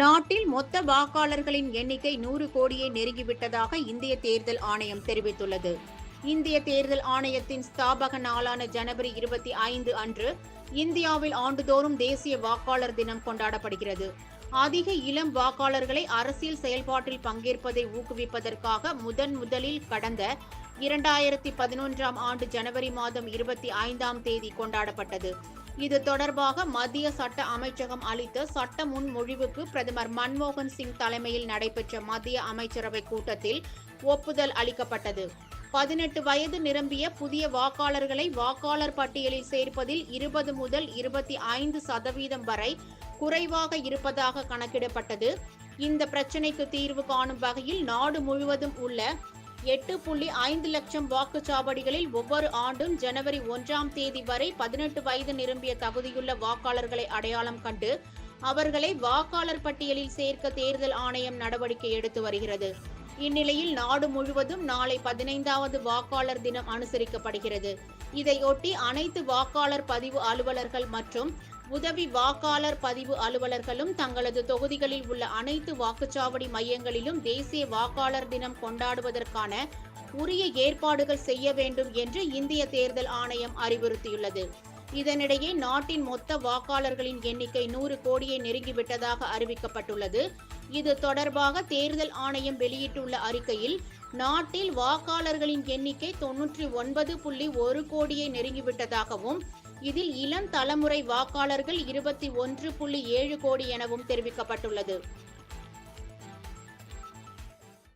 நாட்டில் மொத்த வாக்காளர்களின் எண்ணிக்கை நூறு கோடியை நெருங்கிவிட்டதாக இந்திய தேர்தல் ஆணையம் தெரிவித்துள்ளது. இந்திய தேர்தல் ஆணையத்தின் ஸ்தாபக நாளான ஜனவரி இருபத்தி ஐந்து அன்று இந்தியாவில் ஆண்டுதோறும் தேசிய வாக்காளர் தினம் கொண்டாடப்படுகிறது. அதிக இளம் வாக்காளர்களை அரசியல் செயல்பாட்டில் பங்கேற்பதை ஊக்குவிப்பதற்காக முதன் முதலில் கடந்த இரண்டாயிரத்தி பதினொன்றாம் ஆண்டு ஜனவரி மாதம் இருபத்தி ஐந்தாம் தேதி கொண்டாடப்பட்டது. இது தொடர்பாக மத்திய சட்ட அமைச்சகம் அளித்த சட்ட முன்மொழிவுக்கு பிரதமர் மன்மோகன் சிங் தலைமையில் நடைபெற்ற மத்திய அமைச்சரவை கூட்டத்தில் ஒப்புதல் அளிக்கப்பட்டது. பதினெட்டு வயது நிரம்பிய புதிய வாக்காளர்களை வாக்காளர் பட்டியலில் சேர்ப்பதில் இருபது முதல் இருபத்தி ஐந்து சதவீதம் வரை குறைவாக இருப்பதாக கணக்கிடப்பட்டது. இந்த பிரச்சினைக்கு தீர்வு காணும் வகையில் நாடு முழுவதும் உள்ள எட்டு புள்ளி ஐந்து லட்சம் வாக்குச்சாவடிகளில் ஒவ்வொரு ஆண்டும் ஜனவரி ஒன்றாம் தேதி வரை பதினெட்டு வயது நிரம்பிய தகுதியுள்ள வாக்காளர்களை அடையாளம் கண்டு அவர்களை வாக்காளர் பட்டியலில் சேர்க்க தேர்தல் ஆணையம் நடவடிக்கை எடுத்து வருகிறது. இந்நிலையில் நாடு முழுவதும் நாளை பதினைந்தாவது வாக்காளர் தினம் அனுசரிக்கப்படுகிறது. இதையொட்டி அனைத்து வாக்காளர் பதிவு அலுவலர்கள் மற்றும் உதவி வாக்காளர் பதிவு அலுவலர்களும் தங்களது தொகுதிகளில் உள்ள அனைத்து வாக்குச்சாவடி மையங்களிலும் தேசிய வாக்காளர் தினம் கொண்டாடுவதற்கான உரிய ஏற்பாடுகள் செய்ய வேண்டும் என்று இந்திய தேர்தல் ஆணையம் அறிவுறுத்தியுள்ளது. இதனிடையே நாட்டின் மொத்த வாக்காளர்களின் எண்ணிக்கை நூறு கோடியை நெருங்கிவிட்டதாக அறிவிக்கப்பட்டுள்ளது. இது தொடர்பாக தேர்தல் ஆணையம் வெளியிட்டுள்ள அறிக்கையில் நாட்டில் வாக்காளர்களின் எண்ணிக்கை தொன்னூற்றி ஒன்பது புள்ளி ஒரு கோடியை நெருங்கிவிட்டதாகவும் இதில் இளம் தலைமுறை வாக்காளர்கள் இருபத்தி ஒன்று புள்ளி ஏழு கோடி எனவும் தெரிவிக்கப்பட்டுள்ளது.